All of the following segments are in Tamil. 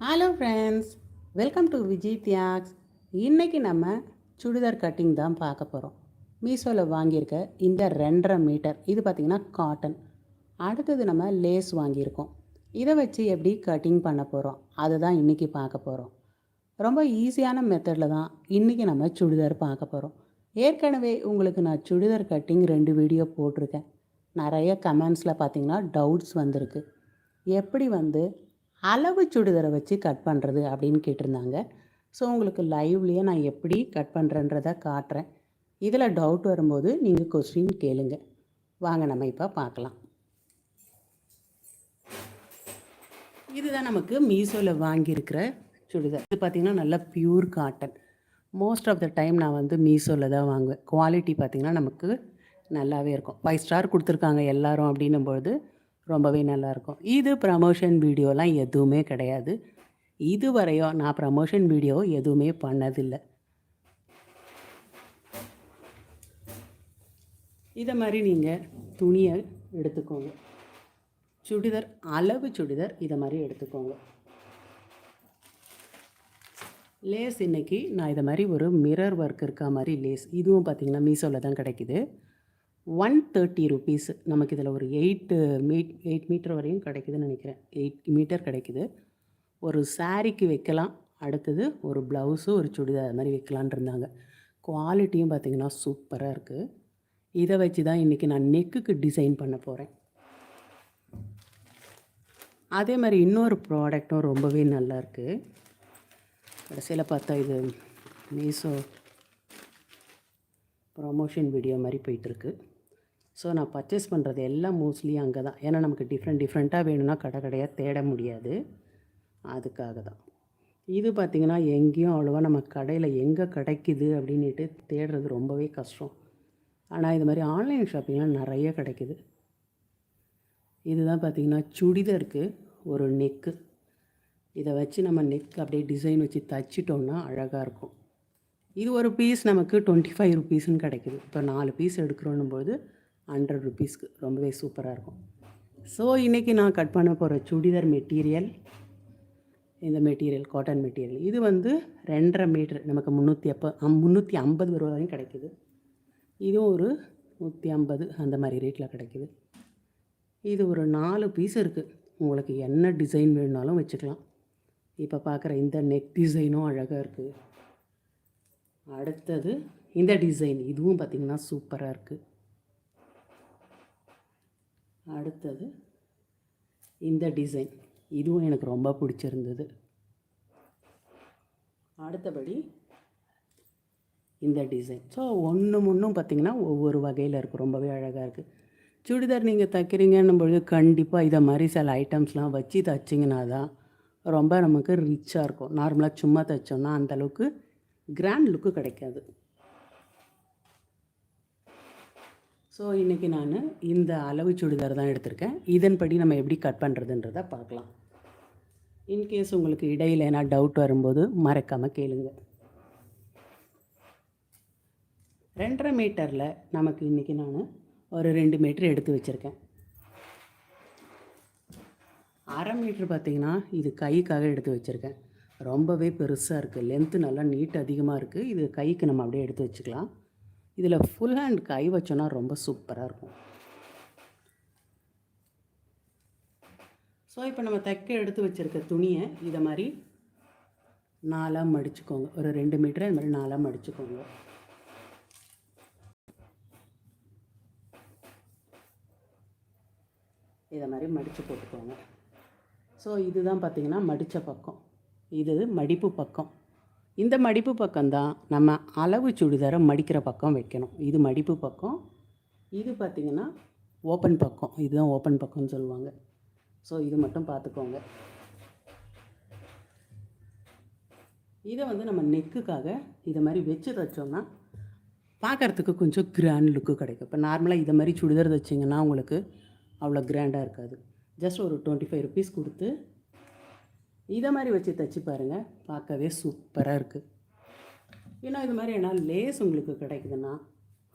Hello friends welcome to Vijay Thiyags இன்றைக்கி நம்ம சுடிதார் கட்டிங் தான் பார்க்க போகிறோம் மீஷோவில் வாங்கியிருக்க இந்த ரெண்டரை மீட்டர் இது பார்த்திங்கன்னா காட்டன் அடுத்தது நம்ம லேஸ் வாங்கியிருக்கோம். இதை வச்சு எப்படி கட்டிங் பண்ண போகிறோம் அதை தான் இன்றைக்கி பார்க்க போகிறோம் ரொம்ப ஈஸியான மெத்தடில் தான் இன்றைக்கி நம்ம சுடிதார் பார்க்க போகிறோம் ஏற்கனவே உங்களுக்கு நான் சுடிதார் கட்டிங் ரெண்டு வீடியோ போட்டிருக்கேன். நிறைய கமெண்ட்ஸில் பார்த்திங்கன்னா டவுட்ஸ் வந்திருக்கு. எப்படி வந்து அளவு சுடிதாரை வச்சு கட் பண்ணுறது அப்படின்னு கேட்டிருந்தாங்க. ஸோ உங்களுக்கு லைவ்லேயே நான் எப்படி கட் பண்ணுறேன்றதை காட்டுறேன். இதில் டவுட் வரும்போது நீங்கள் கொஸ்டின் கேளுங்க. வாங்க நம்ம இப்போ பார்க்கலாம். இதுதான் நமக்கு மீஷோவில் வாங்கியிருக்கிற சுடிதார். இது பார்த்திங்கன்னா நல்லா pure cotton most of the time நான் வந்து மீசோவில் தான் வாங்குவேன். குவாலிட்டி பார்த்திங்கன்னா நமக்கு நல்லாவே இருக்கும். ஃபைவ் ஸ்டார் கொடுத்துருக்காங்க எல்லோரும் அப்படின்னும் பொழுது ரொம்பவே நல்லாயிருக்கும். இது ப்ரமோஷன் வீடியோலாம் எதுவுமே கிடையாது. இதுவரையும் நான் ப்ரமோஷன் வீடியோ எதுவுமே பண்ணதில்லை. இதை மாதிரி நீங்கள் துணியை எடுத்துக்கோங்க. சுடிதார் அளவு சுடிதார் இதை மாதிரி எடுத்துக்கோங்க. லேஸ் இன்றைக்கி நான் இதை மாதிரி ஒரு மிரர் ஒர்க் இருக்க மாதிரி லேஸ் இதுவும் பார்த்திங்கன்னா மீசோவில் தான் கிடைக்குது. ஒன் தேர்ட்டி ருபீஸ் நமக்கு இதில் ஒரு எயிட்டு மீட் எயிட் மீட்டர் வரையும் கிடைக்குதுன்னு நினைக்கிறேன். எயிட் மீட்டர் கிடைக்குது. ஒரு சாரீக்கு வைக்கலாம். அடுத்தது ஒரு ப்ளவுஸு ஒரு சுடிதார் அது மாதிரி வைக்கலான் இருந்தாங்க. குவாலிட்டியும் பார்த்திங்கன்னா சூப்பராக இருக்குது இதை வச்சு தான் இன்றைக்கி நான் நெக்குக்கு டிசைன் பண்ண போகிறேன் அதே மாதிரி இன்னொரு ப்ராடக்ட்டும் ரொம்பவே நல்லா இருக்குது கடைசியில் பார்த்தா இது மீசோ ப்ரொமோஷன் வீடியோ மாதிரி போயிட்டுருக்கு ஸோ நான் பர்ச்சேஸ் பண்ணுறது எல்லாம் மோஸ்ட்லி அங்கே தான் ஏன்னா நமக்கு டிஃப்ரெண்ட் டிஃப்ரெண்ட்டாக வேணும்னா கடை கடையாக தேட முடியாது. அதுக்காக தான் இது பார்த்திங்கன்னா எங்கேயும் அவ்வளோவா நம்ம கடையில் எங்கே கிடைக்குது அப்படின்ட்டு தேடுறது ரொம்பவே கஷ்டம். ஆனால் இது மாதிரி ஆன்லைன் ஷாப்பிங்லாம் நிறைய கிடைக்குது. இதுதான் பார்த்திங்கன்னா சுடிதருக்கு ஒரு நெக்கு இதை வச்சு நம்ம நெக் அப்படியே டிசைன் வச்சு தச்சிட்டோம்னா அழகாக இருக்கும். இது ஒரு பீஸ் நமக்கு டுவெண்ட்டி ஃபைவ் ருபீஸ்னு கிடைக்குது. இப்போ நாலு பீஸ் எடுக்கிறோன்னும் போது ஹண்ட்ரட் ருபீஸ்க்கு ரொம்பவே சூப்பராக இருக்கும். ஸோ இன்றைக்கி நான் கட் பண்ண போகிற சுடிதார் மெட்டீரியல் இந்த மெட்டீரியல் காட்டன் மெட்டீரியல் இது வந்து ரெண்டரை மீட்ரு நமக்கு முந்நூற்றி அப்போ முந்நூற்றி ஐம்பது ரூபாயும் கிடைக்குது. இதுவும் ஒரு நூற்றி ஐம்பது அந்த மாதிரி ரேட்டில் கிடைக்குது. இது ஒரு நாலு பீஸ் இருக்குது உங்களுக்கு என்ன டிசைன் வேணுனாலும் வச்சுக்கலாம். இப்போ பார்க்குற இந்த நெக் டிசைனும் அழகாக இருக்குது அடுத்தது இந்த டிசைன் இதுவும் பார்த்திங்கன்னா சூப்பராக இருக்குது அடுத்தது இந்த டிசைன். இதுவும் எனக்கு ரொம்ப பிடிச்சிருந்தது. அடுத்தபடி இந்த டிசைன். ஸோ ஒன்று முன்னும் பார்த்திங்கன்னா ஒவ்வொரு வகையில் இருக்குது ரொம்பவே அழகாக இருக்குது சுடிதார் நீங்கள் தைக்கிறீங்கன்னும் பொழுது கண்டிப்பாக இதை மாதிரி சில ஐட்டம்ஸ்லாம் வச்சு தைச்சிங்கன்னா தான் ரொம்ப நமக்கு ரிச்சாக இருக்கும். நார்மலாக சும்மா தைச்சோன்னா அந்தளவுக்கு கிராண்ட் லுக்கு கிடைக்காது. ஸோ இன்றைக்கி நான் இந்த அளவு சுடிதார் தான் எடுத்திருக்கேன். இதன்படி நம்ம எப்படி கட் பண்ணுறதுன்றதை பார்க்கலாம். இன்கேஸ் உங்களுக்கு இடையில் ஏன்னா டவுட் வரும்போது மறக்காமல் கேளுங்க. ரெண்டரை மீட்டரில் நமக்கு இன்றைக்கி நான் ஒரு ரெண்டு மீட்ரு எடுத்து வச்சுருக்கேன். அரை மீட்ரு பார்த்திங்கன்னா இது கைக்காக எடுத்து வச்சுருக்கேன். ரொம்பவே பெருசாக இருக்குது லென்த்து நல்லா நீட் அதிகமாக இருக்குது இது கைக்கு நம்ம அப்படியே எடுத்து வச்சுக்கலாம். இதில் ஃபுல் ஹேண்ட் கை வச்சோன்னா ரொம்ப சூப்பராக இருக்கும். ஸோ இப்போ நம்ம தைக்க எடுத்து வச்சுருக்க துணியை இதை மாதிரி நாலாக மடிச்சுக்கோங்க. ஒரு ரெண்டு மீட்டர் இது மாதிரி நாலாக மடிச்சுக்கோங்க. இதை மாதிரி மடித்து போட்டுக்கோங்க. ஸோ இதுதான் பார்த்திங்கன்னா மடித்த பக்கம். இது மடிப்பு பக்கம். இந்த மடிப்பு பக்கம்தான் நம்ம அளவு சுடிதாரை மடிக்கிற பக்கம் வைக்கணும். இது மடிப்பு பக்கம். இது பார்த்திங்கன்னா ஓப்பன் பக்கம். இதுதான் ஓப்பன் பக்கம்னு சொல்லுவாங்க. ஸோ இது மட்டும் பார்த்துக்கோங்க. இதை வந்து நம்ம நெக்குக்காக இதை மாதிரி வச்சு தைச்சோம்னா பார்க்குறதுக்கு கொஞ்சம் கிராண்ட் லுக்கு கிடைக்கும். இப்போ நார்மலாக இதை மாதிரி சுடிதார் தைச்சிங்கன்னா உங்களுக்கு அவ்வளோ கிராண்டாக இருக்காது. ஜஸ்ட் ஒரு டுவெண்ட்டி ஃபைவ் ருபீஸ் கொடுத்து இதை மாதிரி வச்சு தைச்சி பாருங்கள் பார்க்கவே சூப்பராக இருக்குது ஏன்னா இது மாதிரி என்ன லேஸ் உங்களுக்கு கிடைக்குதுன்னா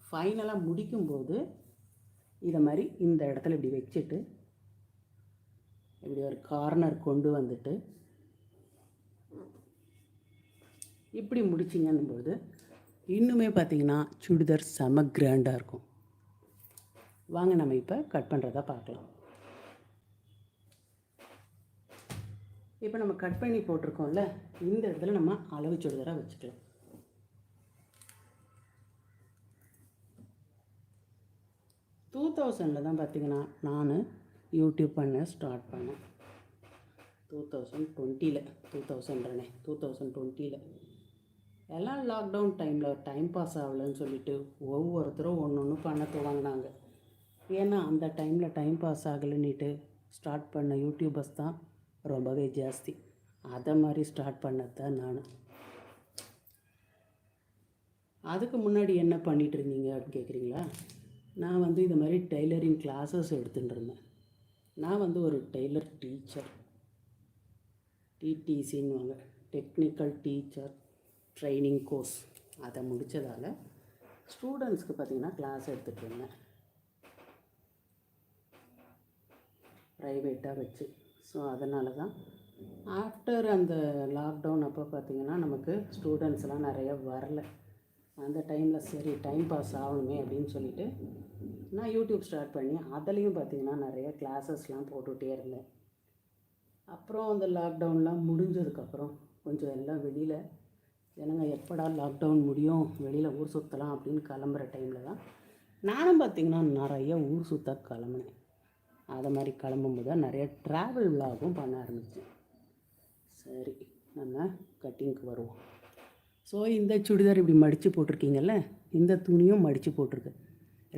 ஃபைனலாக முடிக்கும்போது இதை மாதிரி இந்த இடத்துல இப்படி வச்சுட்டு இப்படி ஒரு கார்னர் கொண்டு வந்துட்டு இப்படி முடிச்சிங்கன்னும் போது இன்னுமே பார்த்தீங்கன்னா சுடிதார் செம கிராண்டாக இருக்கும். வாங்க நம்ம இப்போ கட் பண்ணுறதா பார்க்கலாம். இப்போ நம்ம கட் பண்ணி போட்டிருக்கோம்ல இந்த இடத்துல நம்ம அளவு சுடிதாராக வச்சுக்கலாம். டூ தௌசண்டில் தான் பார்த்தீங்கன்னா நான் யூடியூப் பண்ண ஸ்டார்ட் பண்ணேன். டூ தௌசண்ட் டுவெண்ட்டியில் டூ தௌசண்ட்னே டூ தௌசண்ட் டுவெண்ட்டியில் எல்லாம் லாக்டவுன் டைமில் டைம் பாஸ் ஆகலன்னு சொல்லிட்டு ஒவ்வொருத்தரும் ஒன்று ஒன்று பண்ண துவங்கினாங்க ஏன்னா அந்த டைமில் டைம் பாஸ் ஆகலைன்னுட்டு ஸ்டார்ட் பண்ண யூடியூபர்ஸ் தான் ரொம்பவே ஜாஸ்தி. அதை மாதிரி ஸ்டார்ட் பண்ணது தான் நான். அதுக்கு முன்னாடி என்ன பண்ணிகிட்டு இருந்தீங்க அப்படின்னு கேட்குறீங்களா நான் வந்து இது மாதிரி டெய்லரிங் கிளாஸஸ் எடுத்துகிட்டு இருந்தேன். நான் வந்து ஒரு டெய்லர் டீச்சர் டிடிசின்னுவாங்க டெக்னிக்கல் டீச்சர் ட்ரைனிங் கோர்ஸ் அதை முடித்ததால் ஸ்டூடெண்ட்ஸ்க்கு பார்த்திங்கன்னா கிளாஸ் எடுத்துகிட்டு இருந்தேன். ப்ரைவேட்டாக வச்சு. ஸோ அதனால தான் ஆஃப்டர் அந்த லாக்டவுன் அப்போ பார்த்திங்கன்னா நமக்கு ஸ்டூடெண்ட்ஸ்லாம் நிறைய வரல. அந்த டைமில் சரி டைம் பாஸ் ஆகணுமே அப்படின்னு சொல்லிட்டு நான் யூடியூப் ஸ்டார்ட் பண்ணி அதுலேயும் பார்த்திங்கன்னா நிறைய கிளாஸஸ்லாம் போட்டுகிட்டே இருந்தேன். அப்புறம் அந்த லாக்டவுன்லாம் முடிஞ்சதுக்கப்புறம் கொஞ்சம் எல்லாம் வெளியில் ஜனங்க எப்படா லாக்டவுன் முடியும்? வெளியில் ஊர் சுற்றலாம் அப்படின்னு கிளம்புற டைமில் தான் நானும் பார்த்திங்கன்னா நிறைய ஊர் சுற்ற கிளம்புனேன். அதை மாதிரி கிளம்பும்போது தான் நிறைய ட்ராவல் விலாகும் பண்ண ஆரம்பித்தேன் சரி நம்ம கட்டிங்க்கு வருவோம். ஸோ இந்த சுடிதார் இப்படி மடித்து போட்டிருக்கீங்கல்ல இந்த துணியும் மடித்து போட்டிருக்கு.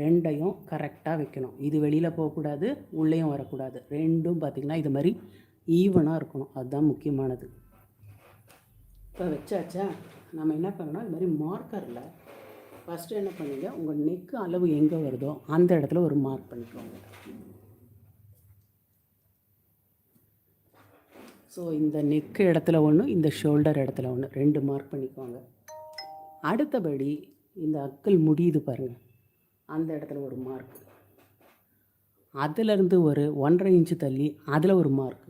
ரெண்டையும் கரெக்டாக வைக்கணும். இது வெளியில் போகக்கூடாது உள்ளேயும் வரக்கூடாது. ரெண்டும் பார்த்திங்கன்னா இது மாதிரி ஈவனாக இருக்கணும். அதுதான் முக்கியமானது. இப்போ வச்சாச்சா? நம்ம என்ன பண்ணணும் இது மாதிரி மார்க்கரில் ஃபஸ்ட்டு என்ன பண்ணுங்க உங்கள் நெக்கு அளவு எங்கே வருதோ அந்த இடத்துல ஒரு மார்க் பண்ணிக்கோங்க. ஸோ இந்த நெக்கு இடத்துல ஒன்று இந்த ஷோல்டர் இடத்துல ஒன்று ரெண்டு மார்க் பண்ணிக்கோங்க. அடுத்தபடி இந்த அக்கல் முடியுது பாருங்கள் அந்த இடத்துல ஒரு மார்க் அதுலேருந்து ஒரு ஒன்றரை இன்ச்சு தள்ளி அதில் ஒரு மார்க்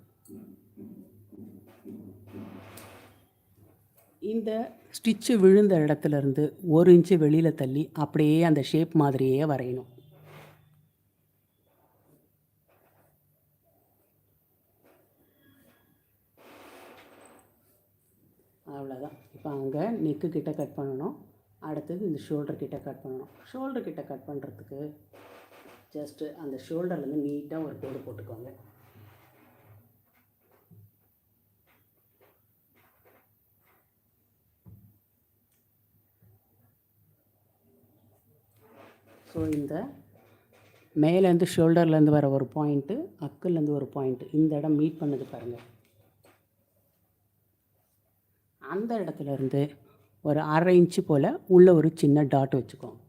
இந்த ஸ்டிச்சு விழுந்த இடத்துல இருந்து ஒரு இன்ச்சு வெளியில் தள்ளி அப்படியே அந்த ஷேப் மாதிரியே வரையணும் அவ்வளோதான் இப்போ அங்கே நெக்கு கிட்ட கட் பண்ணணும். அடுத்தது இந்த ஷோல்டர் கிட்ட கட் பண்ணணும். ஷோல்டர் கிட்ட கட் பண்ணுறதுக்கு ஜஸ்ட்டு அந்த ஷோல்டர்லேருந்து நீட்டாக ஒரு கோடு போட்டுக்கோங்க. ஸோ இந்த மேலேருந்து ஷோல்டர்லேருந்து வர ஒரு பாயிண்ட்டு அக்குலேருந்து ஒரு பாயிண்ட்டு இந்த இடம் மீட் பண்ணது பாருங்கள் அந்த இடத்துலேருந்து இருந்து ஒரு அரை இன்ச்சு போல் உள்ளே ஒரு சின்ன டாட் வச்சுக்கோங்க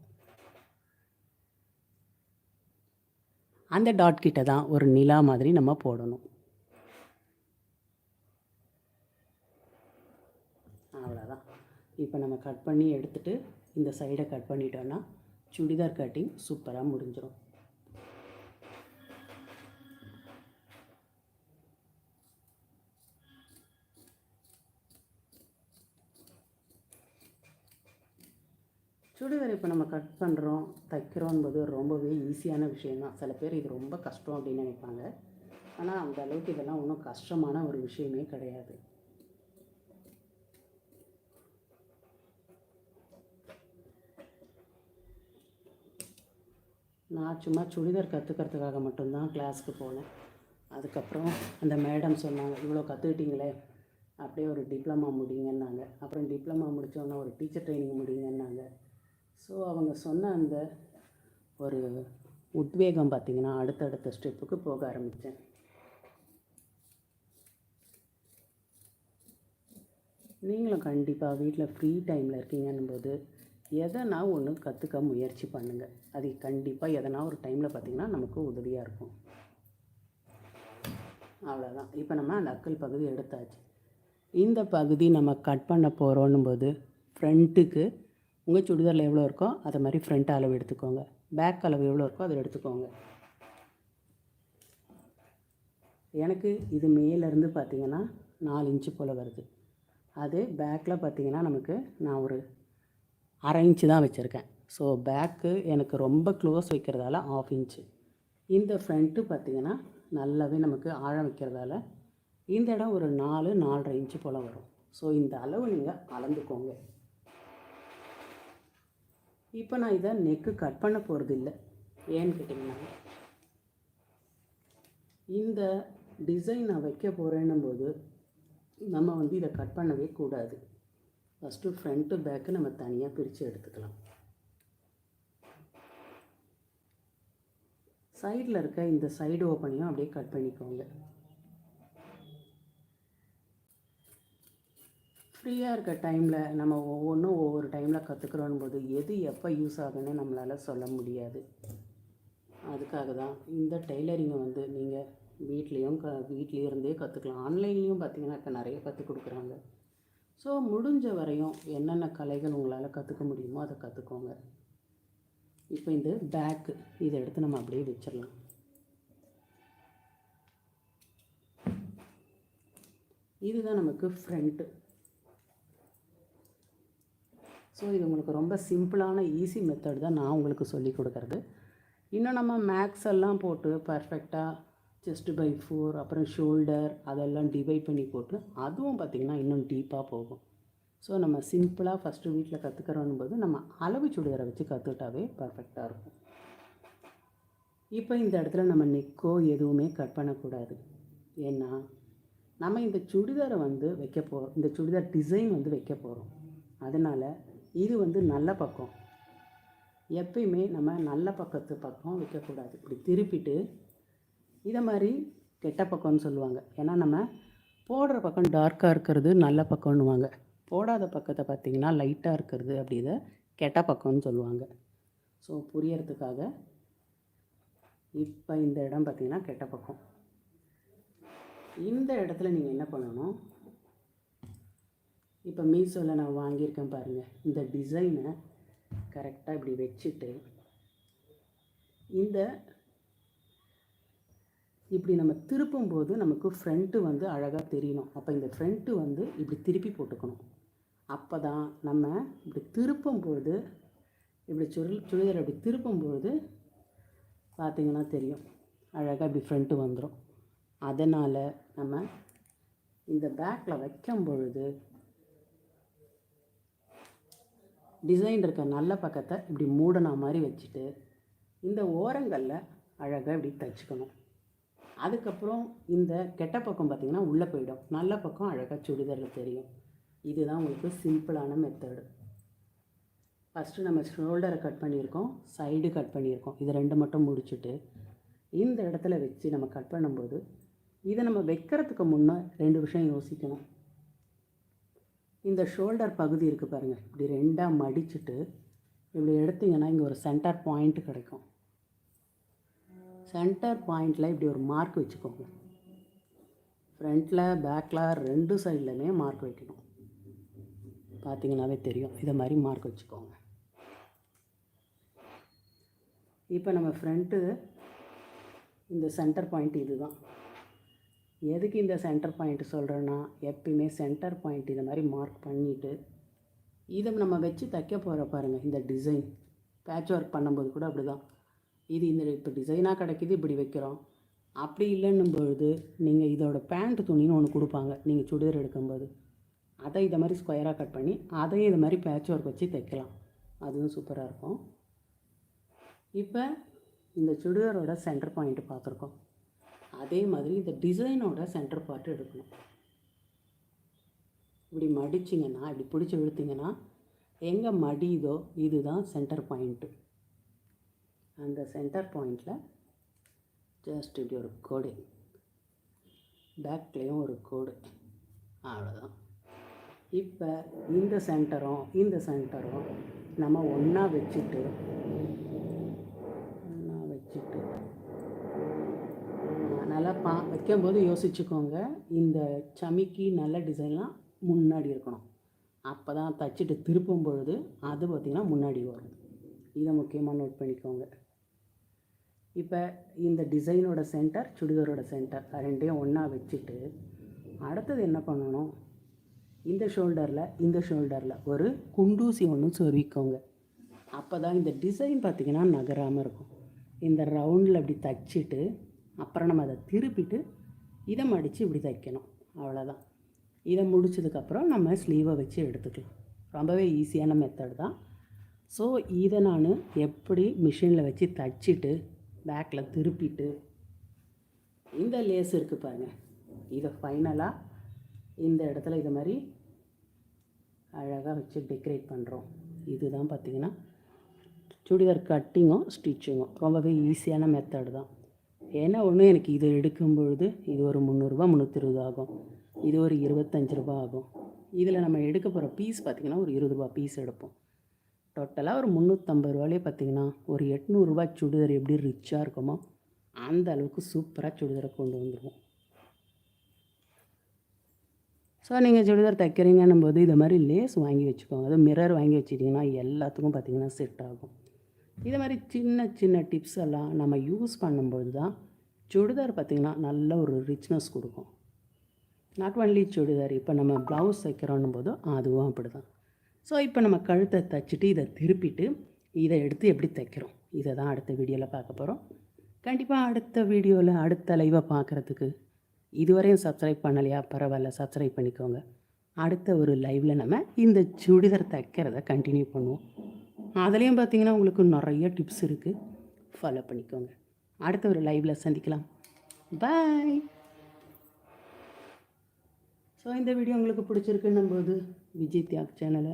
அந்த டாட் கிட்ட தான் ஒரு நிலா மாதிரி நம்ம போடணும். அவ்வளோதான் இப்போ நம்ம கட் பண்ணி எடுத்துட்டு இந்த சைடை கட் பண்ணிட்டோன்னா சுடிதார் கட்டிங் சூப்பராக முடிஞ்சிடும் சுடிதார் இப்போ நம்ம கட் பண்ணுறோம் தைக்கிறோன்பது ரொம்பவே ஈஸியான விஷயந்தான் சில பேர் இது ரொம்ப கஷ்டம் அப்படின்னு நினைப்பாங்க. ஆனால் அந்த அளவுக்கு இதெல்லாம் ஒன்றும் கஷ்டமான ஒரு விஷயமே கிடையாது. நான் சும்மா சுடிதார் கற்றுக்கிறதுக்காக மட்டும்தான் கிளாஸ்க்கு போனேன். அதுக்கப்புறம் அந்த மேடம் சொன்னாங்க இவ்வளோ கற்றுக்கிட்டீங்களே அப்படியே ஒரு டிப்ளமா முடிங்கன்னாங்க. அப்புறம் டிப்ளமா முடித்தோன்னா ஒரு டீச்சர் ட்ரைனிங் முடிங்கன்னாங்க. ஸோ அவங்க சொன்ன அந்த ஒரு உத்வேகம் பார்த்திங்கன்னா அடுத்தடுத்த ஸ்டெப்புக்கு போக ஆரம்பித்தேன் நீங்களும் கண்டிப்பாக வீட்டில் ஃப்ரீ டைமில் இருக்கீங்கன்னும் போது எதனா ஒன்று கற்றுக்க முயற்சி பண்ணுங்கள் அது கண்டிப்பாக எதனா ஒரு டைமில் பார்த்திங்கன்னா நமக்கு உதவியாக இருக்கும். அவ்வளோதான் இப்போ நம்ம அந்த அக்கல் பகுதி எடுத்தாச்சு. இந்த பகுதி நம்ம கட் பண்ண போகிறோன்னும் போது ஃப்ரண்ட்டுக்கு உங்கள் சுடிதாரில் எவ்வளோ இருக்கோ அதை மாதிரி ஃப்ரண்ட் அளவு எடுத்துக்கோங்க. பேக் அளவு எவ்வளோ இருக்கோ அதை எடுத்துக்கோங்க. எனக்கு இது மேலேருந்து பார்த்தீங்கன்னா நாலு இன்ச்சு போல் வருது. அது பேக்கில் பார்த்தீங்கன்னா நமக்கு நான் ஒரு அரை இன்ச்சு தான் வச்சுருக்கேன். ஸோ பேக்கு எனக்கு ரொம்ப க்ளோஸ் வைக்கிறதால ஆஃப் இன்ச்சு இந்த ஃப்ரண்ட்டு பார்த்தீங்கன்னா நல்லாவே நமக்கு ஆழம் வைக்கிறதால இந்த இடம் ஒரு நாலு நாலரை இன்ச்சு போல் வரும். ஸோ இந்த அளவு நீங்கள் அளந்துக்கோங்க. இப்போ நான் இதை நெக்கு கட் பண்ண போகிறது இல்லை ஏன்னு கேட்டிங்கன்னா இந்த டிசைன் நான் வைக்க போகிறேன்னும் போது நம்ம வந்து இதை கட் பண்ணவே கூடாது. ஃபஸ்ட்டு ஃப்ரண்ட்டு பேக்கு நம்ம தனியாக பிரித்து எடுத்துக்கலாம். சைடில் இருக்க இந்த சைடு ஓப்பனையும் அப்படியே கட் பண்ணிக்கோங்க. ஃப்ரீயாக இருக்க டைமில் நம்ம ஒவ்வொன்றும் ஒவ்வொரு டைமில் கற்றுக்குறோம் போது எது எப்போ யூஸ் ஆகுன்னு நம்மளால் சொல்ல முடியாது. அதுக்காக தான் இந்த டெய்லரிங்கை வந்து நீங்கள் வீட்லேயும் க வீட்லேயே இருந்தே கற்றுக்கலாம் ஆன்லைன்லேயும் பார்த்தீங்கன்னா இப்போ நிறைய கற்றுக் கொடுக்குறாங்க. ஸோ முடிஞ்ச வரையும் என்னென்ன கலைகள் உங்களால் கற்றுக்க முடியுமோ அதை கற்றுக்கோங்க இப்போ இந்த பேக்கு இதை எடுத்து நம்ம அப்படியே வச்சிடலாம். இதுதான் நமக்கு ஃப்ரண்ட்டு ஸோ இது உங்களுக்கு ரொம்ப சிம்பிளான ஈஸி மெத்தட் தான் நான் உங்களுக்கு சொல்லி கொடுக்குறது. இன்னும் நம்ம மேக்ஸ் எல்லாம் போட்டு பர்ஃபெக்டாக செஸ்ட் பை ஃபோர் அப்புறம் ஷோல்டர் அதெல்லாம் டிவைட் பண்ணி போட்டு அதுவும் பார்த்திங்கன்னா இன்னும் டீப்பாக போகும். ஸோ நம்ம சிம்பிளாக ஃபஸ்ட்டு வீட்டில் கற்றுக்கிறோம் போது நம்ம அளவு சுடிதாரை வச்சு கற்றுக்கிட்டாவே பர்ஃபெக்டாக இருக்கும். இப்போ இந்த இடத்துல நம்ம நெக்கோ எதுவுமே கட் பண்ணக்கூடாது. ஏன்னா நம்ம இந்த சுடிதாரை வந்து வைக்க போகிறோம் இந்த சுடிதார் டிசைன் வந்து வைக்க போகிறோம் அதனால் இது வந்து நல்ல பக்கம். எப்பயுமே நம்ம நல்ல பக்கத்து பக்கம் வைக்கக்கூடாது. இப்படி திருப்பிட்டு இதை மாதிரி கெட்ட பக்கம்னு சொல்லுவாங்க. ஏன்னா நம்ம போடுற பக்கம் டார்க்காக இருக்கிறது நல்ல பக்கம்னுவாங்க. போடாத பக்கத்தை பார்த்திங்கன்னா லைட்டாக இருக்கிறது அப்படி இதை கெட்ட பக்கம்னு சொல்லுவாங்க. ஸோ புரியறதுக்காக இப்போ இந்த இடம் பார்த்திங்கன்னா கெட்ட பக்கம். இந்த இடத்துல நீங்கள் என்ன பண்ணணும்? இப்போ மீஷோவில் நான் வாங்கியிருக்கேன் பாருங்கள் இந்த டிசைனை கரெக்டாக இப்படி வச்சுட்டு இந்த இப்படி நம்ம திருப்பும்போது நமக்கு ஃப்ரண்ட்டு வந்து அழகாக தெரியணும். அப்போ இந்த ஃப்ரண்ட்டு வந்து இப்படி திருப்பி போட்டுக்கணும். அப்போ தான் நம்ம இப்படி திருப்பும்போது இப்படி சுருள் சுடிதார் அப்படி திருப்பும்போது பார்த்திங்கன்னா தெரியும். அழகாக இப்படி ஃப்ரண்ட்டு வந்துடும் அதனால் நம்ம இந்த பேக்கில் வைக்கும் பொழுது டிசைன் இருக்க நல்ல பக்கத்தை இப்படி மூடனா மாதிரி வச்சுட்டு இந்த ஓரங்களில் அழகாக இப்படி தைச்சிக்கணும். அதுக்கப்புறம் இந்த கெட்ட பக்கம் பார்த்திங்கன்னா உள்ளே போயிடும். நல்ல பக்கம் அழகாக சுடிதாரில் தெரியும். இதுதான் உங்களுக்கு சிம்பிளான மெத்தடு ஃபஸ்ட்டு நம்ம ஷோல்டரை கட் பண்ணியிருக்கோம் சைடு கட் பண்ணியிருக்கோம். இது ரெண்டு மட்டும் முடிச்சுட்டு இந்த இடத்துல வச்சு நம்ம கட் பண்ணும்போது இதை நம்ம வைக்கிறதுக்கு முன்னே ரெண்டு விஷயம் யோசிக்கணும். இந்த ஷோல்டர் பகுதி இருக்குது பாருங்கள் இப்படி ரெண்டாக மடிச்சுட்டு இப்படி எடுத்திங்கன்னா இங்கே ஒரு சென்டர் பாயிண்ட் கிடைக்கும். சென்டர் பாயிண்டில் இப்படி ஒரு மார்க் வச்சுக்கோங்க. ஃப்ரண்ட்டில் பேக்கில் ரெண்டு சைட்லையுமே மார்க் வைக்கணும். பார்த்தீங்கன்னாவே தெரியும். இதை மாதிரி மார்க் வச்சுக்கோங்க. இப்போ நம்ம ஃப்ரண்ட்டு இந்த சென்டர் பாயிண்ட் இதுதான். எதுக்கு இந்த சென்டர் பாயிண்ட் சொல்கிறேன்னா எப்பயுமே சென்டர் பாயிண்ட் இந்த மாதிரி மார்க் பண்ணிவிட்டு இதை நம்ம வச்சு தைக்க போகிற பாருங்கள் இந்த டிசைன் பேட்ச் ஒர்க் பண்ணும்போது கூட அப்படி தான் இது இந்த இப்போ டிசைனாக கிடைக்கிது இப்படி வைக்கிறோம். அப்படி இல்லைன்னும் பொழுது நீங்கள் இதோட பேண்ட் துணின்னு ஒன்று கொடுப்பாங்க நீங்கள் சுடிதார் எடுக்கும்போது. அதை இதை மாதிரி ஸ்கொயராக கட் பண்ணி அதையும் இது மாதிரி பேட்ச் ஒர்க் வச்சு தைக்கலாம். அதுவும் சூப்பராக இருக்கும். இப்போ இந்த சுடிதாரோட சென்டர் பாயிண்ட் பார்த்துருக்கோம். அதே மாதிரி இந்த டிசைனோட சென்டர் பார்ட் எடுக்கணும். இப்படி மடிச்சிங்கன்னா இப்படி பிடிச்சி விழுத்திங்கன்னா எங்கே மடியுதோ இதுதான் சென்டர் பாயிண்ட்டு அந்த சென்டர் பாயிண்டில் ஜஸ்ட் இப்படி ஒரு கோடு. பேக்லேயும் ஒரு கோடு. அவ்வளோதான் இப்போ இந்த சென்டரும் இந்த சென்டரும் நம்ம ஒன்றா வச்சுட்டு ஒன்றா வச்சுட்டு நல்லா பா வைக்கும்போது யோசிச்சுக்கோங்க. இந்த சமிக்கி நல்ல டிசைன்லாம் முன்னாடி இருக்கணும். அப்போ தான் தச்சுட்டு திருப்பும் பொழுது அது பார்த்திங்கன்னா முன்னாடி வரும். இதை முக்கியமாக நோட் பண்ணிக்கோங்க. இப்போ இந்த டிசைனோட சென்டர் சுடிதாரோட சென்டர் ரெண்டையும் ஒன்றா வச்சுட்டு அடுத்தது என்ன பண்ணணும்? இந்த ஷோல்டரில் இந்த ஷோல்டரில் ஒரு குண்டூசி ஒன்று சொருவிக்கோங்க அப்போ தான் இந்த டிசைன் பார்த்திங்கன்னா நகராமல் இருக்கும். இந்த ரவுண்டில் அப்படி தச்சுட்டு அப்புறம் நம்ம அதை திருப்பிட்டு இதை மடித்து இப்படி தைக்கணும். அவ்வளோதான் இதை முடிச்சதுக்கப்புறம் நம்ம ஸ்லீவை வச்சு எடுத்துக்கலாம். ரொம்பவே ஈஸியான மெத்தட் தான். ஸோ இதை நான் எப்படி மிஷினில் வச்சு தைச்சிட்டு பேக்கில் திருப்பிட்டு இந்த லேஸ் இருக்குது பாருங்கள் இதை ஃபைனலாக இந்த இடத்துல இது மாதிரி அழகாக வச்சு டெக்கரேட் பண்ணுறோம் இதுதான் பார்த்திங்கன்னா சுடிதார் கட்டிங்கும் ஸ்டிச்சிங்கும் ரொம்பவே ஈஸியான மெத்தடு தான். ஏன்னா ஒன்று எனக்கு இது எடுக்கும் பொழுது இது ஒரு முந்நூறுரூவா முந்நூற்றி இருபது ஆகும். இது ஒரு இருபத்தஞ்சி ரூபா ஆகும். இதில் நம்ம எடுக்க போகிற பீஸ் பார்த்திங்கன்னா ஒரு இருபது ரூபா பீஸ் எடுப்போம். டோட்டலாக ஒரு முந்நூற்றம்பது ரூபாலே பார்த்திங்கன்னா ஒரு எட்நூறுரூவா சுடிதார் எப்படி ரிச்சாக இருக்குமோ அந்த அளவுக்கு சூப்பராக சுடிதாரை கொண்டு வந்துடுவோம் ஸோ நீங்கள் சுடிதார் தைக்கிறீங்கன்னும் போது இதை மாதிரி லேஸ் வாங்கி வச்சுக்கோங்க. அது மிரர் வாங்கி வச்சிட்டிங்கன்னா எல்லாத்துக்கும் பார்த்திங்கன்னா செட் ஆகும். இது மாதிரி சின்ன சின்ன டிப்ஸ் எல்லாம் நம்ம யூஸ் பண்ணும்போது தான் சுடிதார் பார்த்திங்கன்னா நல்ல ஒரு ரிச்னஸ் கொடுக்கும். நாட் ஒன்லி சுடிதார் இப்போ நம்ம ப்ளவுஸ் தைக்கிறோன்னும் போதும் அதுவும் அப்படி தான் ஸோ இப்போ நம்ம கழுத்தை தைச்சிட்டு இதை திருப்பிட்டு இதை எடுத்து எப்படி தைக்கிறோம்? இதை தான் அடுத்த வீடியோவில் பார்க்க போகிறோம் கண்டிப்பாக அடுத்த வீடியோவில் அடுத்த லைவை பார்க்குறதுக்கு இதுவரையும் சப்ஸ்கிரைப் பண்ணலையா? பரவாயில்ல சப்ஸ்கிரைப் பண்ணிக்கோங்க. அடுத்த ஒரு லைவில் நம்ம இந்த சுடிதார் தைக்கிறத கண்டினியூ பண்ணுவோம். அதுலேயும் பார்த்தீங்கன்னா உங்களுக்கு நிறைய டிப்ஸ் இருக்குது ஃபாலோ பண்ணிக்கோங்க. அடுத்த ஒரு லைவில் சந்திக்கலாம். பாய் ஸோ இந்த வீடியோ உங்களுக்கு பிடிச்சிருக்குன்னும் போது விஜய் தியாக் சேனலை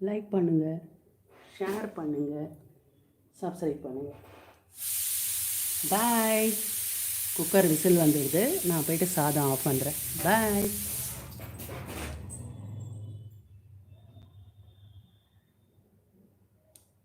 லைக் பண்ணுங்கள் ஷேர் பண்ணுங்கள் சப்ஸ்கிரைப் பண்ணுங்கள் பாய் குக்கர் விசில் வந்துடுது. நான் போயிட்டு சாதம் ஆஃப் பண்ணுறேன் பாய்